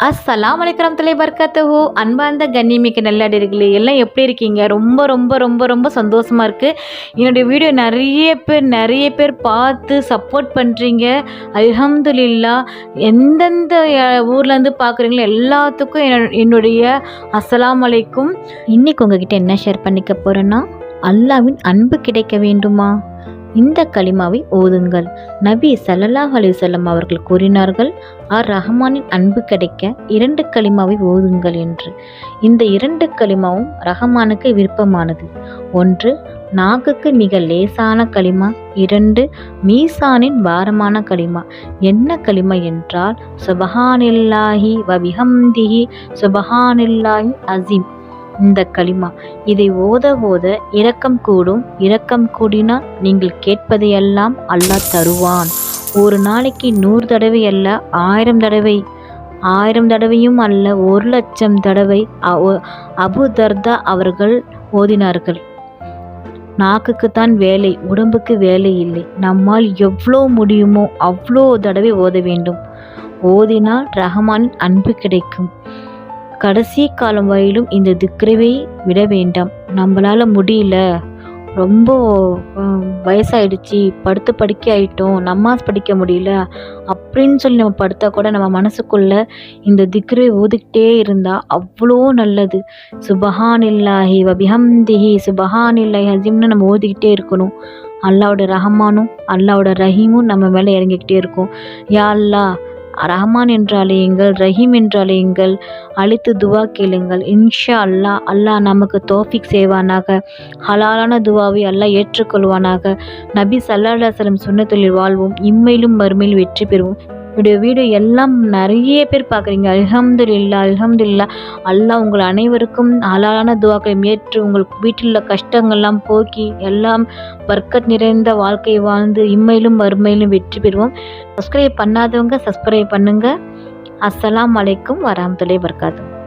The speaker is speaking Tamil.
அஸ்ஸலாம் வலைக்கம் தலை பர்கத்தஹு அன்பார்ந்த கண்ணிமிக்க நல்லடிகளே எல்லாம் எப்படி இருக்கீங்க? ரொம்ப ரொம்ப ரொம்ப ரொம்ப சந்தோஷமாக இருக்குது என்னுடைய வீடியோ நிறைய பேர் நிறைய பேர் பார்த்து சப்போர்ட் பண்ணுறீங்க அல்ஹம்துலில்லா எந்தெந்த ஊர்லேருந்து பார்க்குறீங்களோ எல்லாத்துக்கும் என்னுடைய அஸ்லாம் வலைக்கும் இன்றைக்கி உங்ககிட்ட என்ன ஷேர் பண்ணிக்க போகிறேன்னா அல்லாவின் அன்பு கிடைக்க வேண்டுமா? இந்த கலிமாவை ஓதுங்கள். நபி ஸல்லல்லாஹு அலிசல்லம் அவர்கள் கூறினார்கள் ஆர் ரஹ்மானின் அன்பு கிடைக்க இரண்டு களிமாவை ஓதுங்கள் என்று. இந்த இரண்டு களிமாவும் ரஹ்மானுக்கு விருப்பமானது. ஒன்று நாக்குக்கு மிக லேசான களிமா. இரண்டு மீசானின் பாரமான களிமா. என்ன களிமா என்றால் சுபஹானில்லாஹி வபிஹம்திஹி சுபஹானில்லாஹி அசீம் இந்த களிமா. இதை ஓத ஓத இரக்கம் கூடும் இரக்கம் கூடினால் நீங்கள் கேட்பதையெல்லாம் அல்லாஹ் தருவான். ஒரு நாளைக்கு நூறு தடவை அல்ல ஆயிரம் தடவை. ஆயிரம் தடவையும் அல்ல ஒரு லட்சம் தடவை. அ- அபு தர்தா அவர்கள் ஓதினார்கள். நாக்குக்கு தான் வேலை உடம்புக்கு வேலை இல்லை. நம்மால் எவ்வளோ முடியுமோ அவ்வளோ தடவை ஓத வேண்டும். ஓதினால் ரஹமான் அன்பு கிடைக்கும். கடைசி காலம் வரையிலும் இந்த திக்ரவை விட வேண்டாம். நம்மளால முடியல. ரொம்ப வயசாயிடுச்சு. படுத்து படுக்க ஆயிட்டோம். நமாஸ் படிக்க முடியல. அப்படின்னு சொல்லி நம்ம படுத்தா கூட நம்ம மனசுக்குள்ள இந்த திக்ரை ஓதிக்கிட்டே இருந்தால் அவ்வளோ நல்லது. சுபஹானில்லாஹி வபிஹம்திஹி சுபஹானில்லாஹி ஹசிம்னு நம்ம ஓதிக்கிட்டே இருக்கணும். அல்லாவோட ரஹமானும் அல்லாவோட ரஹீமும் நம்ம மேலே இறங்கிக்கிட்டே இருக்கும். யா அல்லாஹ் ரஹ்மான் என்றாலே எங்கள் ரஹீம் என்றாலேயுங்கள் எங்கள். அழைத்து துவா கேளுங்கள். இன்ஷா அல்லாஹ் அல்லாஹ் நமக்கு தோஃபிக் செய்வானாக. ஹலாலான துவாவை அல்லாஹ் ஏற்றுக்கொள்வானாக. நபி சல்லா அலுவலம் சுண்ணத்தொழில் வாழ்வோம். இம்மையிலும் மறுமையில் வெற்றி பெறுவோம். என்னுடைய வீடியோ எல்லாம் நிறைய பேர் பார்க்குறீங்க. அல்ஹம்துலில்லா அல்ஹம்துலில்லா அல்லாஹ் உங்கள் அனைவருக்கும் அழகான துவாக்களை ஏற்று உங்கள் வீட்டில் உள்ள கஷ்டங்கள்லாம் போக்கி எல்லாம் பர்க்கத் நிறைந்த வாழ்க்கையை வாழ்ந்து இம்மையிலும் வறுமையிலும் வெற்றி பெறுவோம். சப்ஸ்கிரைப் பண்ணாதவங்க சப்ஸ்கிரைப் பண்ணுங்கள் அஸ்லாம் அலைக்கும் வராமத்துலே வபரகாத்துஹு.